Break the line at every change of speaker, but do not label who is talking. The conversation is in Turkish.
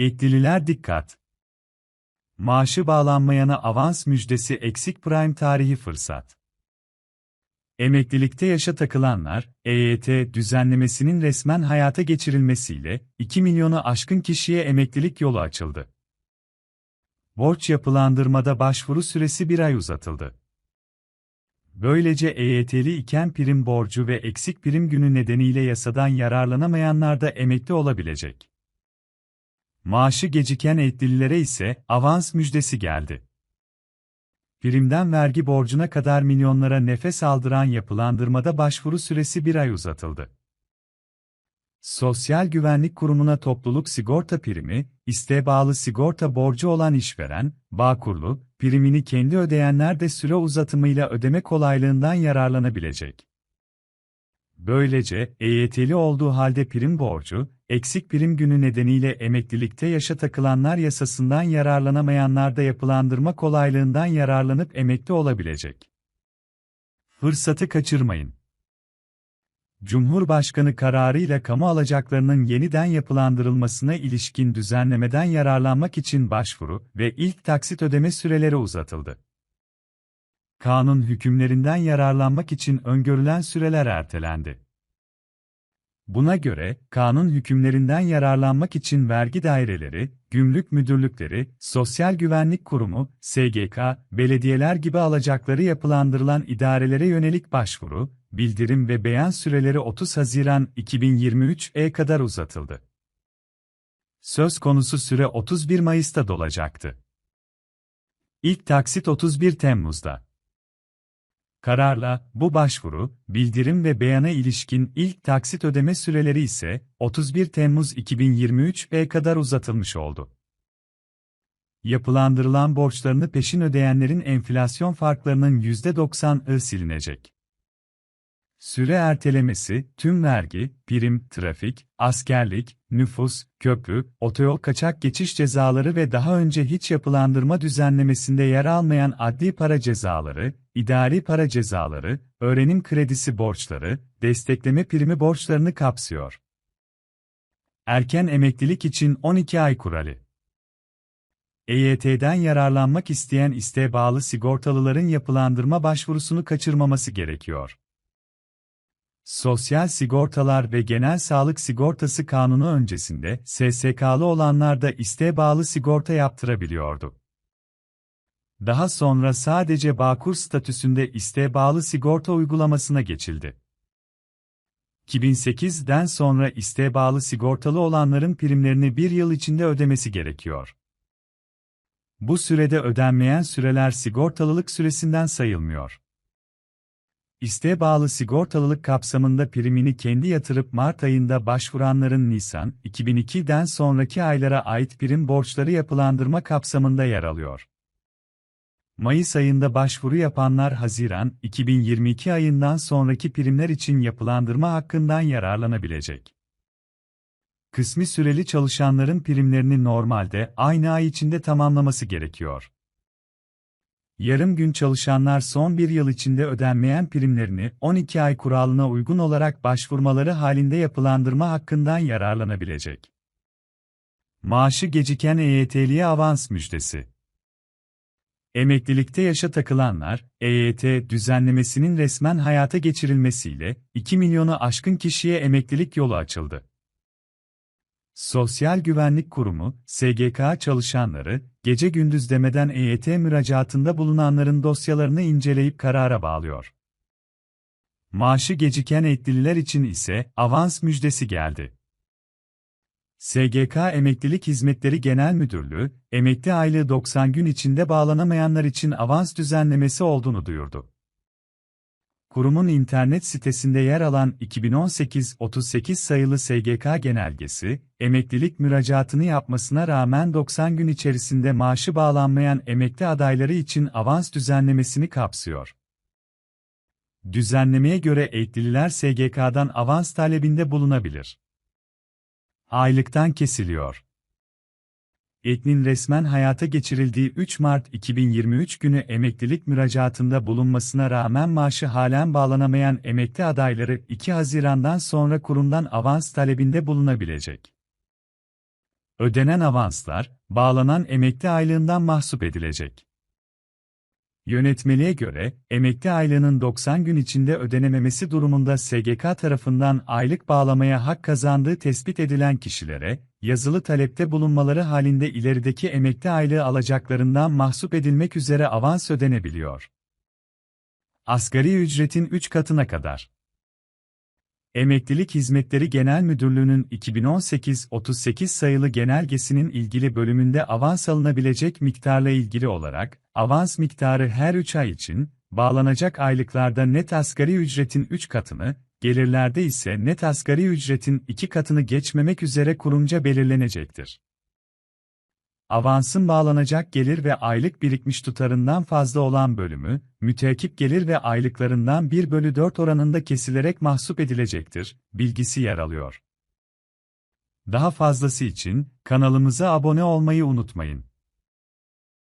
Etkililer dikkat! Maaşı bağlanmayana avans müjdesi eksik prime tarihi fırsat. Emeklilikte yaşa takılanlar, EYT düzenlemesinin resmen hayata geçirilmesiyle 2 milyonu aşkın kişiye emeklilik yolu açıldı. Borç yapılandırmada başvuru süresi bir ay uzatıldı. Böylece EYT'li iken prim borcu ve eksik prim günü nedeniyle yasadan yararlanamayanlar da emekli olabilecek. Maaşı geciken etlililere ise avans müjdesi geldi. Primden vergi borcuna kadar milyonlara nefes aldıran yapılandırmada başvuru süresi bir ay uzatıldı. Sosyal Güvenlik Kurumu'na topluluk sigorta primi, isteğe bağlı sigorta borcu olan işveren, Bağkurlu, primini kendi ödeyenler de süre uzatımıyla ödeme kolaylığından yararlanabilecek. Böylece, EYT'li olduğu halde prim borcu, eksik prim günü nedeniyle emeklilikte yaşa takılanlar yasasından yararlanamayanlar da yapılandırma kolaylığından yararlanıp emekli olabilecek. Fırsatı kaçırmayın. Cumhurbaşkanı kararıyla kamu alacaklarının yeniden yapılandırılmasına ilişkin düzenlemeden yararlanmak için başvuru ve ilk taksit ödeme süreleri uzatıldı. Kanun hükümlerinden yararlanmak için öngörülen süreler ertelendi. Buna göre, kanun hükümlerinden yararlanmak için vergi daireleri, gümrük müdürlükleri, Sosyal Güvenlik Kurumu, SGK, belediyeler gibi alacakları yapılandırılan idarelere yönelik başvuru, bildirim ve beyan süreleri 30 Haziran 2023'e kadar uzatıldı. Söz konusu süre 31 Mayıs'ta dolacaktı. İlk taksit 31 Temmuz'da. Kararla, bu başvuru, bildirim ve beyana ilişkin ilk taksit ödeme süreleri ise 31 Temmuz 2023'e kadar uzatılmış oldu. Yapılandırılan borçlarını peşin ödeyenlerin enflasyon farklarının %90'ı silinecek. Süre ertelemesi, tüm vergi, prim, trafik, askerlik, nüfus, köprü, otoyol kaçak geçiş cezaları ve daha önce hiç yapılandırma düzenlemesinde yer almayan adli para cezaları, idari para cezaları, öğrenim kredisi borçları, destekleme primi borçlarını kapsıyor. Erken emeklilik için 12 ay kuralı. EYT'den yararlanmak isteyen isteğe bağlı sigortalıların yapılandırma başvurusunu kaçırmaması gerekiyor. Sosyal Sigortalar ve Genel Sağlık Sigortası Kanunu öncesinde SSK'lı olanlar da isteğe bağlı sigorta yaptırabiliyordu. Daha sonra sadece Bağkur statüsünde isteğe bağlı sigorta uygulamasına geçildi. 2008'den sonra isteğe bağlı sigortalı olanların primlerini bir yıl içinde ödemesi gerekiyor. Bu sürede ödenmeyen süreler sigortalılık süresinden sayılmıyor. İsteğe bağlı sigortalılık kapsamında primini kendi yatırıp Mart ayında başvuranların Nisan 2002'den sonraki aylara ait prim borçları yapılandırma kapsamında yer alıyor. Mayıs ayında başvuru yapanlar Haziran 2022 ayından sonraki primler için yapılandırma hakkından yararlanabilecek. Kısmi süreli çalışanların primlerini normalde aynı ay içinde tamamlaması gerekiyor. Yarım gün çalışanlar son bir yıl içinde ödenmeyen primlerini 12 ay kuralına uygun olarak başvurmaları halinde yapılandırma hakkından yararlanabilecek. Maaşı geciken EYT'liye avans müjdesi. Emeklilikte yaşa takılanlar, EYT düzenlemesinin resmen hayata geçirilmesiyle 2 milyonu aşkın kişiye emeklilik yolu açıldı. Sosyal Güvenlik Kurumu, SGK çalışanları, gece gündüz demeden EYT müracaatında bulunanların dosyalarını inceleyip karara bağlıyor. Maaşı geciken etlililer için ise avans müjdesi geldi. SGK Emeklilik Hizmetleri Genel Müdürlüğü, emekli aylığı 90 gün içinde bağlanamayanlar için avans düzenlemesi olduğunu duyurdu. Kurumun internet sitesinde yer alan 2018-38 sayılı SGK genelgesi, emeklilik müracaatını yapmasına rağmen 90 gün içerisinde maaşı bağlanmayan emekli adayları için avans düzenlemesini kapsıyor. Düzenlemeye göre eklililer SGK'dan avans talebinde bulunabilir. Aylıktan kesiliyor. Etnin resmen hayata geçirildiği 3 Mart 2023 günü emeklilik müracaatında bulunmasına rağmen maaşı halen bağlanamayan emekli adayları 2 Haziran'dan sonra kurumdan avans talebinde bulunabilecek. Ödenen avanslar, bağlanan emekli aylığından mahsup edilecek. Yönetmeliğe göre, emekli aylığının 90 gün içinde ödenememesi durumunda SGK tarafından aylık bağlamaya hak kazandığı tespit edilen kişilere, yazılı talepte bulunmaları halinde ilerideki emekli aylığı alacaklarından mahsup edilmek üzere avans ödenebiliyor. Asgari ücretin 3 katına kadar. Emeklilik Hizmetleri Genel Müdürlüğü'nün 2018-38 sayılı genelgesinin ilgili bölümünde avans alınabilecek miktarla ilgili olarak, avans miktarı her 3 ay için, bağlanacak aylıklarda net asgari ücretin 3 katını, gelirlerde ise net asgari ücretin 2 katını geçmemek üzere kurumca belirlenecektir. Avansın bağlanacak gelir ve aylık birikmiş tutarından fazla olan bölümü, müteakip gelir ve aylıklarından 1 bölü 4 oranında kesilerek mahsup edilecektir, bilgisi yer alıyor. Daha fazlası için, kanalımıza abone olmayı unutmayın.